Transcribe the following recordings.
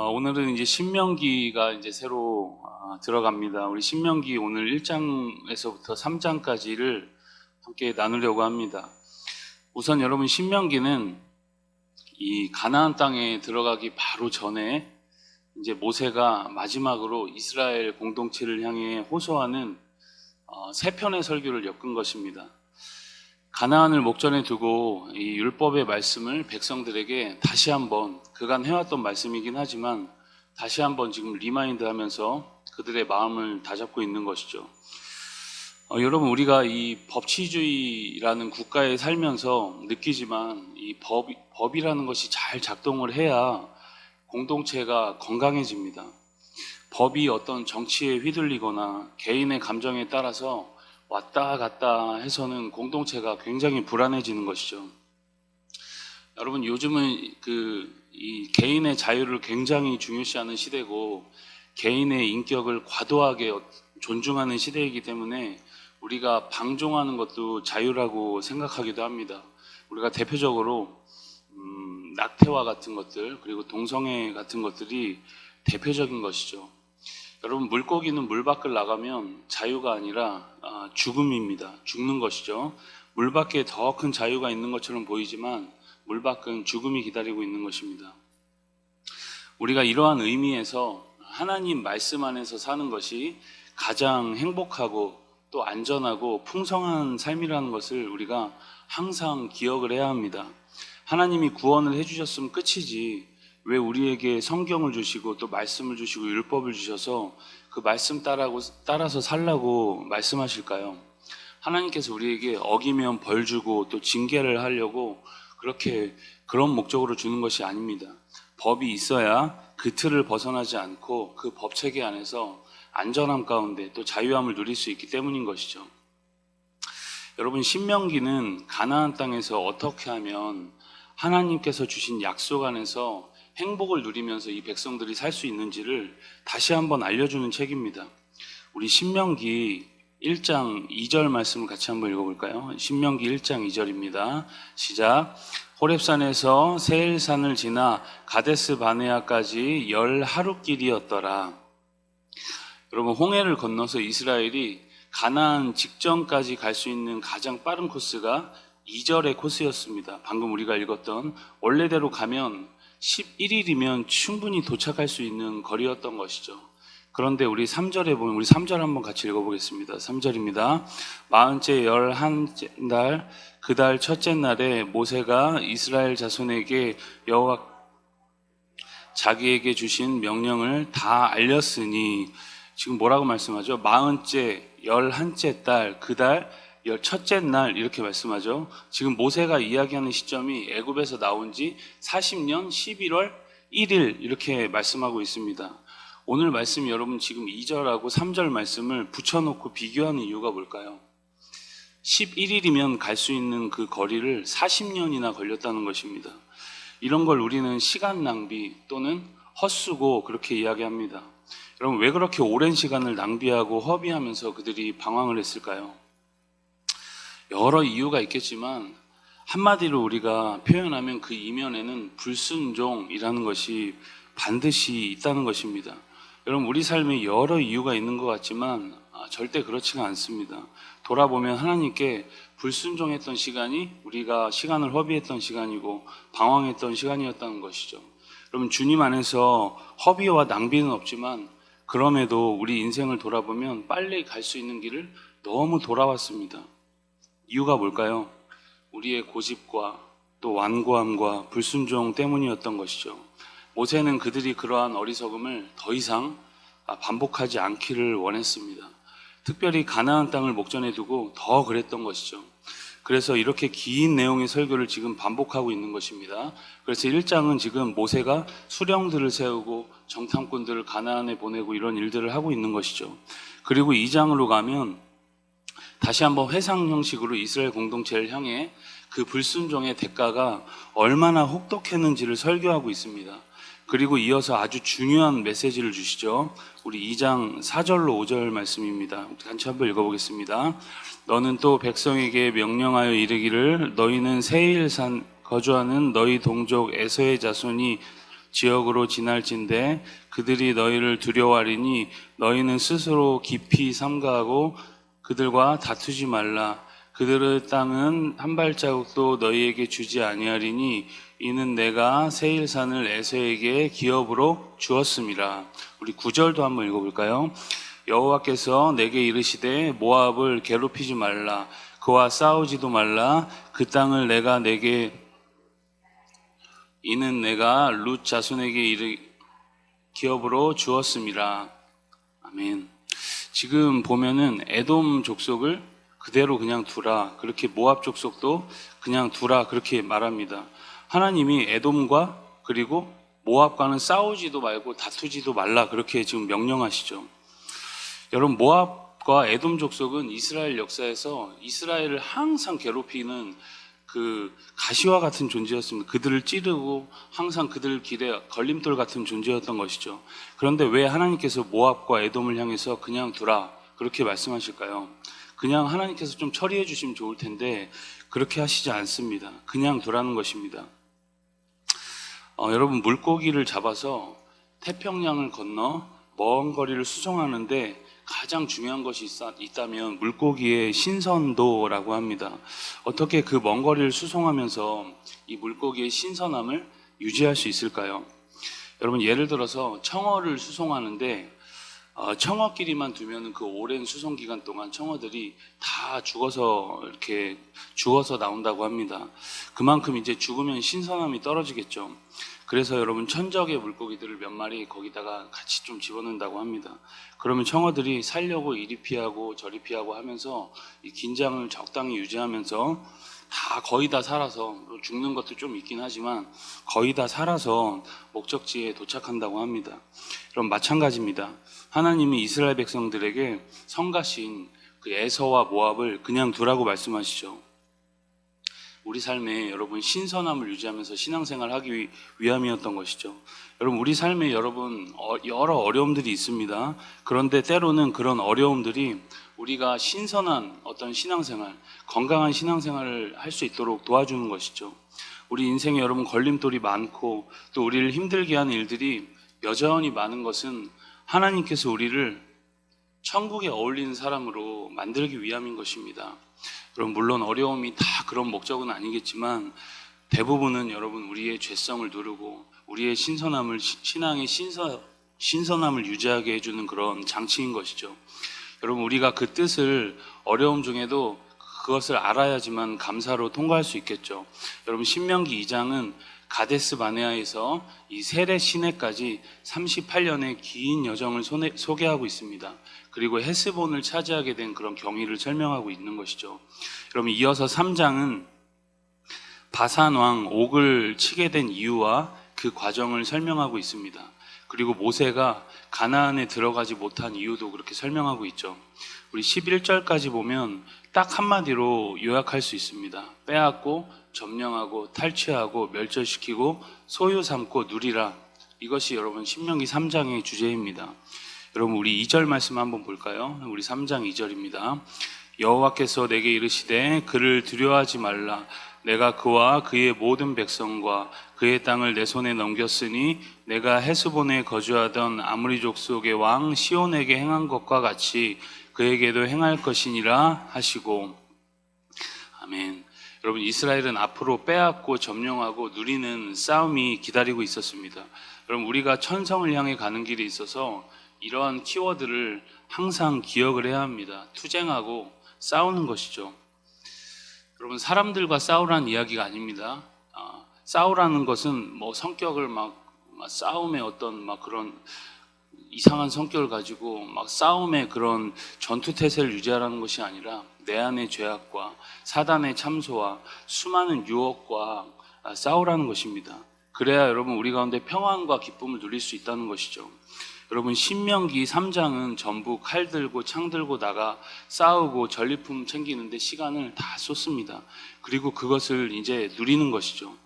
어, 오늘은 이제 신명기가 이제 새로 아, 들어갑니다. 우리 신명기 오늘 1장에서부터 3장까지를 함께 나누려고 합니다. 우선 여러분 신명기는 이 가나안 땅에 들어가기 바로 전에 이제 모세가 마지막으로 이스라엘 공동체를 향해 호소하는 어, 세 편의 설교를 엮은 것입니다. 가나안을 목전에 두고 이 율법의 말씀을 백성들에게 다시 한번 그간 해왔던 말씀이긴 하지만 다시 한번 지금 리마인드 하면서 그들의 마음을 다잡고 있는 것이죠. 어, 여러분 우리가 이 법치주의라는 국가에 살면서 느끼지만 이 법, 법이라는 것이 잘 작동을 해야 공동체가 건강해집니다. 법이 어떤 정치에 휘둘리거나 개인의 감정에 따라서 왔다 갔다 해서는 공동체가 굉장히 불안해지는 것이죠. 여러분 요즘은 그 이 개인의 자유를 굉장히 중요시하는 시대고 개인의 인격을 과도하게 존중하는 시대이기 때문에 우리가 방종하는 것도 자유라고 생각하기도 합니다. 우리가 대표적으로 음, 낙태와 같은 것들 그리고 동성애 같은 것들이 대표적인 것이죠. 여러분 물고기는 물 밖을 나가면 자유가 아니라 아, 죽음입니다. 죽는 것이죠. 물 밖에 더 큰 자유가 있는 것처럼 보이지만 물 밖은 죽음이 기다리고 있는 것입니다. 우리가 이러한 의미에서 하나님 말씀 안에서 사는 것이 가장 행복하고 또 안전하고 풍성한 삶이라는 것을 우리가 항상 기억을 해야 합니다. 하나님이 구원을 해주셨으면 끝이지 왜 우리에게 성경을 주시고 또 말씀을 주시고 율법을 주셔서 그 말씀 따라고, 따라서 살라고 말씀하실까요? 하나님께서 우리에게 어기면 벌 주고 또 징계를 하려고 그렇게 그런 목적으로 주는 것이 아닙니다. 법이 있어야 그 틀을 벗어나지 않고 그 법 체계 안에서 안전함 가운데 또 자유함을 누릴 수 있기 때문인 것이죠. 여러분 신명기는 가나안 땅에서 어떻게 하면 하나님께서 주신 약속 안에서 행복을 누리면서 이 백성들이 살 수 있는지를 다시 한번 알려주는 책입니다. 우리 신명기 1장 2절 말씀을 같이 한번 읽어볼까요? 신명기 1장 2절입니다. 시작. 호렙산에서 세일산을 지나 가데스 바네아까지 열 하루 길이었더라. 여러분 홍해를 건너서 이스라엘이 가나안 직전까지 갈 수 있는 가장 빠른 코스가 2절의 코스였습니다. 방금 우리가 읽었던 원래대로 가면 11일이면 충분히 도착할 수 있는 거리였던 것이죠. 그런데 우리 3절에 보면 우리 3절 한번 같이 읽어보겠습니다. 3절입니다. 마흔째 열한 달그달 첫째 날에 모세가 이스라엘 자손에게 여호와 자기에게 주신 명령을 다 알렸으니 지금 뭐라고 말씀하죠? 마흔째 열한째 달 그달열 첫째 날 이렇게 말씀하죠. 지금 모세가 이야기하는 시점이 애굽에서 나온 지 40년 11월 1일 이렇게 말씀하고 있습니다. 오늘 말씀 여러분 지금 2절하고 3절 말씀을 붙여놓고 비교하는 이유가 뭘까요? 11일이면 갈 수 있는 그 거리를 40년이나 걸렸다는 것입니다. 이런 걸 우리는 시간 낭비 또는 헛수고 그렇게 이야기합니다. 여러분 왜 그렇게 오랜 시간을 낭비하고 허비하면서 그들이 방황을 했을까요? 여러 이유가 있겠지만 한마디로 우리가 표현하면 그 이면에는 불순종이라는 것이 반드시 있다는 것입니다. 여러분 우리 삶에 여러 이유가 있는 것 같지만 아, 절대 그렇지가 않습니다. 돌아보면 하나님께 불순종했던 시간이 우리가 시간을 허비했던 시간이고 방황했던 시간이었다는 것이죠. 여러분 주님 안에서 허비와 낭비는 없지만 그럼에도 우리 인생을 돌아보면 빨리 갈 수 있는 길을 너무 돌아왔습니다. 이유가 뭘까요? 우리의 고집과 또 완고함과 불순종 때문이었던 것이죠. 모세는 그들이 그러한 어리석음을 더 이상 반복하지 않기를 원했습니다. 특별히 가나안 땅을 목전에 두고 더 그랬던 것이죠. 그래서 이렇게 긴 내용의 설교를 지금 반복하고 있는 것입니다. 그래서 1장은 지금 모세가 수령들을 세우고 정탐꾼들을 가나안에 보내고 이런 일들을 하고 있는 것이죠. 그리고 2장으로 가면 다시 한번 회상 형식으로 이스라엘 공동체를 향해 그 불순종의 대가가 얼마나 혹독했는지를 설교하고 있습니다. 그리고 이어서 아주 중요한 메시지를 주시죠. 우리 2장 4절로 5절 말씀입니다. 같이 한번 읽어보겠습니다. 너는 또 백성에게 명령하여 이르기를 너희는 세일산 거주하는 너희 동족 에서의 자손이 지역으로 지날진대 그들이 너희를 두려워하리니 너희는 스스로 깊이 삼가하고 그들과 다투지 말라. 그들의 땅은 한 발자국도 너희에게 주지 아니하리니 이는 내가 세일산을 에서에게 기업으로 주었음이라 우리 구절도 한번 읽어볼까요? 여호와께서 내게 이르시되 모압을 괴롭히지 말라. 그와 싸우지도 말라. 그 땅을 내가 내게 이는 내가 룻 자손에게 이르 기업으로 주었음이라 아멘. 지금 보면은 에돔 족속을 그대로 그냥 두라 그렇게 모압 족속도 그냥 두라 그렇게 말합니다. 하나님이 에돔과 그리고 모압과는 싸우지도 말고 다투지도 말라 그렇게 지금 명령하시죠. 여러분 모압과 에돔 족속은 이스라엘 역사에서 이스라엘을 항상 괴롭히는 그 가시와 같은 존재였습니다. 그들을 찌르고 항상 그들 길에 걸림돌 같은 존재였던 것이죠. 그런데 왜 하나님께서 모압과 에돔을 향해서 그냥 두라 그렇게 말씀하실까요? 그냥 하나님께서 좀 처리해 주시면 좋을 텐데 그렇게 하시지 않습니다. 그냥 두라는 것입니다. 어, 여러분 물고기를 잡아서 태평양을 건너 먼 거리를 수송하는데 가장 중요한 것이 있- 있다면 물고기의 신선도라고 합니다. 어떻게 그 먼 거리를 수송하면서 이 물고기의 신선함을 유지할 수 있을까요? 여러분 예를 들어서 청어를 수송하는데 어, 청어끼리만 두면 그 오랜 수송 기간 동안 청어들이 다 죽어서 이렇게 죽어서 나온다고 합니다. 그만큼 이제 죽으면 신선함이 떨어지겠죠. 그래서 여러분 천적의 물고기들을 몇 마리 거기다가 같이 좀 집어넣는다고 합니다. 그러면 청어들이 살려고 이리 피하고 저리 피하고 하면서 이 긴장을 적당히 유지하면서 다 거의 다 살아서 죽는 것도 좀 있긴 하지만 거의 다 살아서 목적지에 도착한다고 합니다. 그럼 마찬가지입니다. 하나님이 이스라엘 백성들에게 성가신 그 에서와 모압을 그냥 두라고 말씀하시죠. 우리 삶에 여러분 신선함을 유지하면서 신앙생활 하기 위- 위함이었던 것이죠. 여러분 우리 삶에 여러분 어- 여러 어려움들이 있습니다. 그런데 때로는 그런 어려움들이 우리가 신선한 어떤 신앙생활, 건강한 신앙생활을 할 수 있도록 도와주는 것이죠. 우리 인생에 여러분 걸림돌이 많고 또 우리를 힘들게 하는 일들이 여전히 많은 것은 하나님께서 우리를 천국에 어울리는 사람으로 만들기 위함인 것입니다. 그럼 물론 어려움이 다 그런 목적은 아니겠지만 대부분은 여러분 우리의 죄성을 누르고 우리의 신선함을 시- 신앙의 신선 신선함을 유지하게 해주는 그런 장치인 것이죠. 여러분 우리가 그 뜻을 어려움 중에도 그것을 알아야지만 감사로 통과할 수 있겠죠. 여러분 신명기 2장은 가데스 바네아에서 이 세례 시내까지 38년의 긴 여정을 소내- 소개하고 있습니다. 그리고 헤스본을 차지하게 된 그런 경위를 설명하고 있는 것이죠. 여러분 이어서 3장은 바산 왕 옥을 치게 된 이유와 그 과정을 설명하고 있습니다. 그리고 모세가 가나안에 들어가지 못한 이유도 그렇게 설명하고 있죠. 우리 11절까지 보면 딱 한마디로 요약할 수 있습니다. 빼앗고 점령하고 탈취하고 멸절시키고 소유 삼고 누리라. 이것이 여러분 신명기 3장의 주제입니다. 여러분 우리 2절 말씀 한번 볼까요? 우리 3장 2절입니다. 여호와께서 내게 이르시되 그를 두려워하지 말라 내가 그와 그의 모든 백성과 그의 땅을 내 손에 넘겼으니 내가 헤스본에 거주하던 아무리 족속의 왕 시온에게 행한 것과 같이 그에게도 행할 것이니라 하시고 아멘. 여러분 이스라엘은 앞으로 빼앗고 점령하고 누리는 싸움이 기다리고 있었습니다. 여러분 우리가 천성을 향해 가는 길에 있어서 이러한 키워드를 항상 기억을 해야 합니다. 투쟁하고 싸우는 것이죠. 여러분 사람들과 싸우라는 이야기가 아닙니다. 아, 싸우라는 것은 뭐 성격을 막, 막 싸움의 어떤 막 그런 이상한 성격을 가지고 막 싸움의 그런 전투 태세를 유지하라는 것이 아니라 내 안의 죄악과 사단의 참소와 수많은 유혹과 아, 싸우라는 것입니다. 그래야 여러분 우리 가운데 평안과 기쁨을 누릴 수 있다는 것이죠. 여러분 신명기 3장은 전부 칼 들고 창 들고 나가 싸우고 전리품 챙기는데 시간을 다 쏟습니다. 그리고 그것을 이제 누리는 것이죠.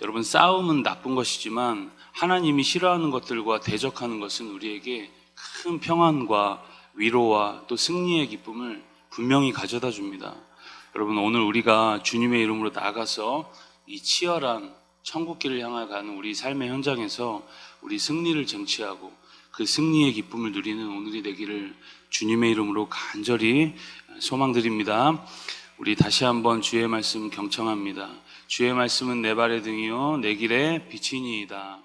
여러분 싸움은 나쁜 것이지만 하나님이 싫어하는 것들과 대적하는 것은 우리에게 큰 평안과 위로와 또 승리의 기쁨을 분명히 가져다 줍니다. 여러분 오늘 우리가 주님의 이름으로 나가서 이 치열한 천국길을 향해 가는 우리 삶의 현장에서 우리 승리를 쟁취하고 그 승리의 기쁨을 누리는 오늘이 되기를 주님의 이름으로 간절히 소망드립니다. 우리 다시 한번 주의 말씀 경청합니다. 주의 말씀은 내 발의 등이요 내 길의 빛이니이다.